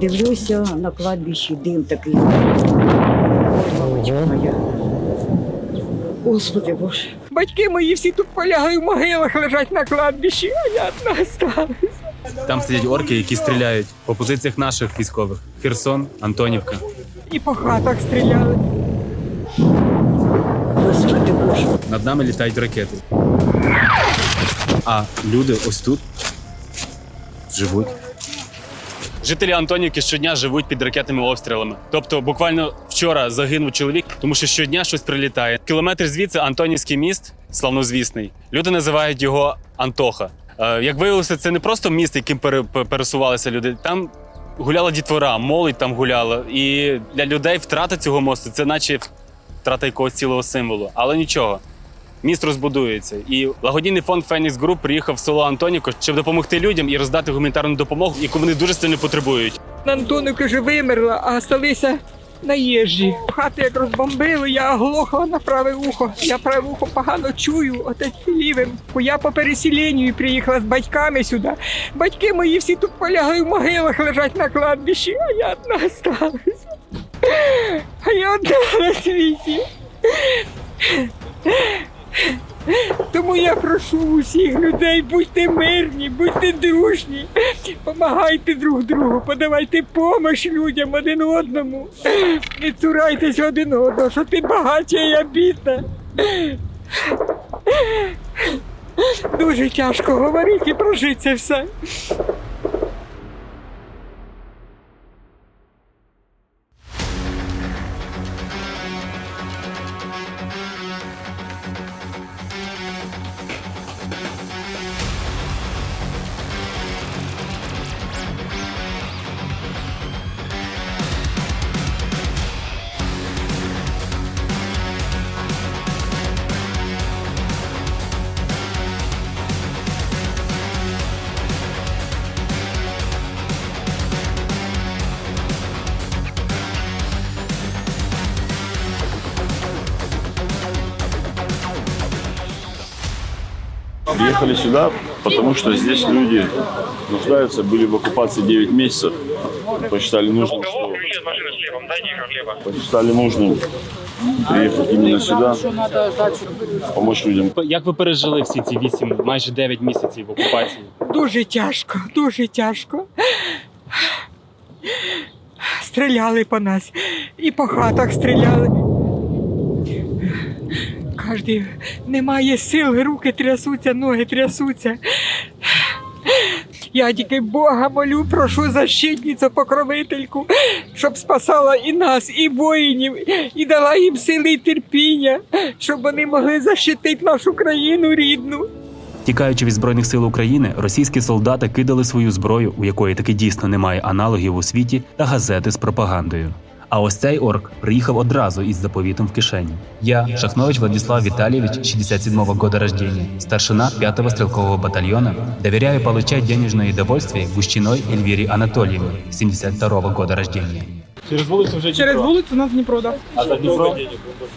Дивлюся на кладбищі дим такий. Ой, мамочка моя. Господи Боже. Батьки мої всі тут полягають в могилах, лежать на кладбищі, а я одна осталась. Там сидять орки, які стріляють по позиціях наших військових: Херсон, Антонівка. І по хатах стріляли. Господи Боже. Над нами літають ракети. А люди ось тут живуть. Жителі Антонівки щодня живуть під ракетними обстрілами. Тобто, буквально вчора загинув чоловік, тому що щодня щось прилітає. Кілометр звідси Антонівський міст, славнозвісний. Люди називають його Антоха. Е, Як виявилося, це не просто міст, яким пере- пересувалися люди. Там гуляла дітвора, молодь там гуляла. І для людей втрата цього мосту це наче втрата якогось цілого символу. Але нічого. Міст розбудується, і благодійний фонд Фенікс Груп приїхав в село Антонівко, щоб допомогти людям і роздати гуманітарну допомогу, яку вони дуже сильно потребують. Антоновка вже вимерла, а сталися наїжджі. Хати як розбомбили, я оглохла на праве ухо. Я праве ухо погано чую, отець лівим. Я по переселенню приїхала з батьками сюди. Батьки мої всі тут полягають в могилах, лежать на кладбищі, а я одна осталась. А я одна на світі. Тому я прошу усіх людей, будьте мирні, будьте дружні, помагайте друг другу, подавайте помощь людям один одному. Не цурайтесь один одного, що ти багача, а я бідна. Дуже тяжко говорити і прожити все. Приехали сюда, потому что здесь люди нуждаются, были в оккупации 9 месяцев. Посчитали нужным, что... Посчитали нужным приехать именно сюда, помочь людям. Як ви пережили всі ці вісім, майже дев'ять місяців в окупації? Дуже тяжко, дуже тяжко. Стріляли по нас і по хатах стріляли. Кожний немає сил, руки трясуться, ноги трясуться. Я тільки Бога молю, прошу защитницю, покровительку, щоб спасала і нас, і воїнів, і дала їм сили і терпіння, щоб вони могли защитити нашу країну рідну. Тікаючи від збройних сил України, російські солдати кидали свою зброю, у якої таки дійсно немає аналогів у світі, та газети з пропагандою. А ось цей орк приїхав одразу із заповітом в кишені. Я, Шахнович Владислав Витальевич, 67-го года рождения, старшина 5-го стрелкового батальона, доверяю получать денежное удовольствие Гущиной Эльвире Анатольевне, 72-го года рождения. Через вулицю вже Через вулицю у нас Дніпро, да. а за Дніпро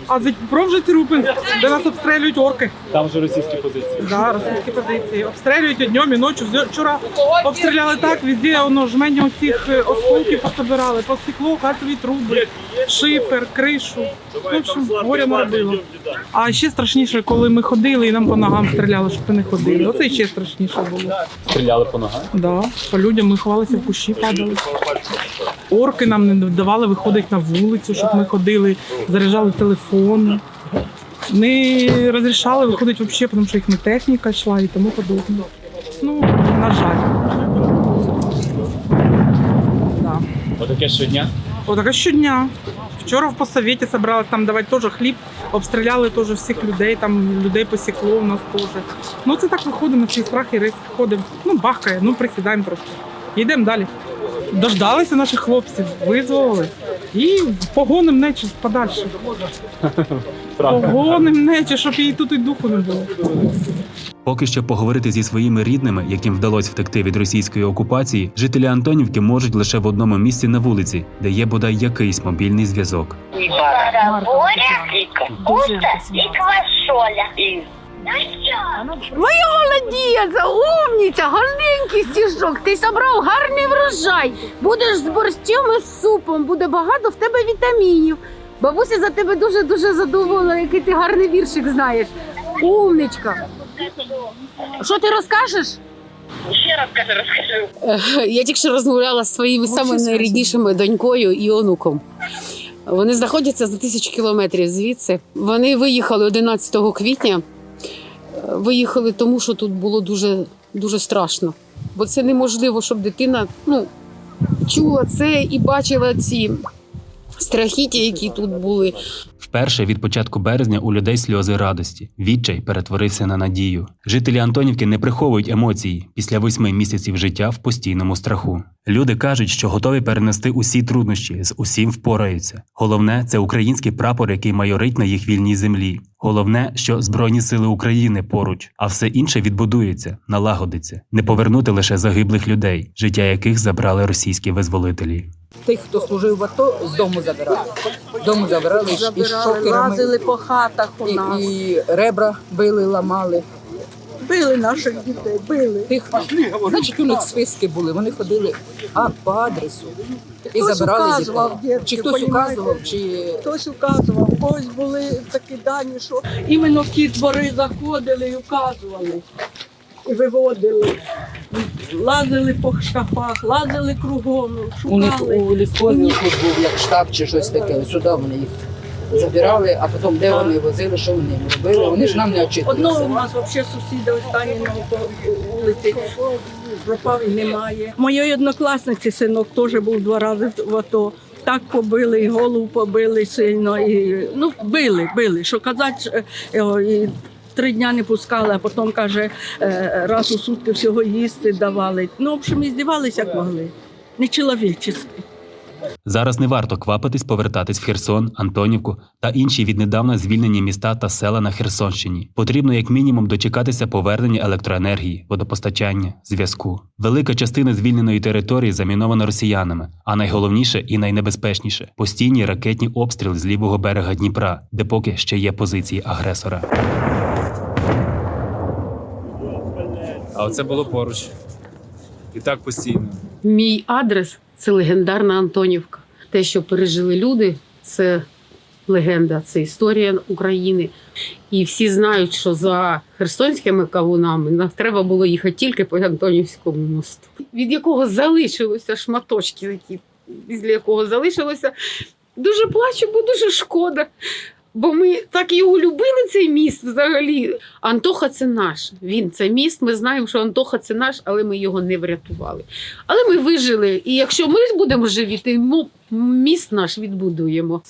А за Дніпро вже Цирупинськ, де нас обстрілюють орки. там вже російські позиції. Да, російські позиції. Обстрілюють і днем, і ночі. Вчора обстріляли так, везде воно жмені оцих е, осколків пособирали. Посікло картові труби, шифер, кришу. В общем, горя наробило. А ще страшніше, коли ми ходили і нам по ногам стріляли, щоб ми не ходили. Оце ще страшніше було. Стріляли по ногах. Да, по людям ми ховалися в кущі, падали. Орки нам не давали виходити на вулицю, щоб ми ходили, заряджали телефони. Не розрішали виходити взагалі, тому що їхня техніка йшла і тому подобне. Ну, на жаль. Да. Отаке щодня. Отака щодня. Вчора в посовіті зібрали там давати теж хліб, обстріляли теж всіх людей, там людей посікло у нас теж. Ну це так виходимо на свій страх і риск. Ходимо. Ну, бахкає, ну присідаємо трошки. Йдемо далі. Дождалися наших хлопців, визволили. І погоним нечисть подальше. Погоним нечисть, щоб їй тут і духу не було. Поки що поговорити зі своїми рідними, яким вдалося втекти від російської окупації, жителі Антонівки можуть лише в одному місці на вулиці, де є бодай якийсь мобільний зв'язок. Бараболя, и капуста, квасоля. Моя молодець, умниця, гарненький стіжок. Ти зібрав гарний врожай. Будеш з борщем і з супом, буде багато в тебе вітамінів. Бабуся за тебе дуже-дуже задоволена, який ти гарний віршик знаєш. Умничка. Що ти розкажеш? Е, Я тільки що розмовляла з своїми самими найріднішими донькою і онуком. Вони знаходяться за тисячу кілометрів звідси. Вони виїхали 11 квітня. Виїхали тому, що тут було дуже, дуже страшно. Бо це неможливо, щоб дитина ну, чула це і бачила ці страхіття, які тут були. Вперше від початку березня у людей сльози радості. Відчай перетворився на надію. Жителі Антонівки не приховують емоції після восьми місяців життя в постійному страху. Люди кажуть, що готові перенести усі труднощі, з усім впораються. Головне це український прапор, який майорить на їх вільній землі. Головне, що Збройні сили України поруч, а все інше відбудується, налагодиться. Не повернути лише загиблих людей, життя яких забрали російські визволителі. Тих, хто служив в АТО, з дому забирали. Дому забирали, і- і шокерами, лазили по хатах у і, нас. і ребра били, ламали. Били наших дітей, били. Тих, значить, у них списки були, вони ходили а, по адресу і Хтось забирали указував, дітей. дітки, Чи хтось понімаєте? указував, чи Хтось указував, у когось були такі дані, що іменно в ті двори заходили і указували. І виводили. Лазили по шкафах, лазили кругом, у них шукали. у ліскові тут був як штаб чи щось таке. Сюди вони їх забирали, а потім де вони возили, що вони їм робили. Вони ж нам не Одного у очікувалися. нас взагалі сусіда останній на вулиці пропав і немає. Моєї однокласниці синок теж був два рази в АТО. Так побили, і голову побили сильно. І, ну, били, били. Що казати, е, його і три дня не пускали, а потім каже, е, раз у сутки всього їсти давали. Ну, в общем, і здівалися, як могли. Нечоловічески. Зараз не варто квапитись повертатись в Херсон, Антонівку та інші віднедавна звільнені міста та села на Херсонщині. Потрібно як мінімум дочекатися повернення електроенергії, водопостачання, зв'язку. Велика частина звільненої території замінована росіянами, а найголовніше і найнебезпечніше постійні ракетні обстріли з лівого берега Дніпра, де поки ще є позиції агресора. А оце було поруч. І так постійно. Мій адрес це легендарна Антонівка. Те, що пережили люди, це легенда, це історія України. І всі знають, що за херсонськими кавунами нам треба було їхати тільки по Антонівському мосту, від якого залишилося шматочки, які після якого залишилося. Дуже плачу, бо дуже шкода. Бо ми так його любили, цей міст взагалі. Антоха це наш. Він це міст. Ми знаємо, що Антоха це наш, але ми його не врятували. Але ми вижили. І якщо ми будемо живі, то мо- міст наш відбудуємо.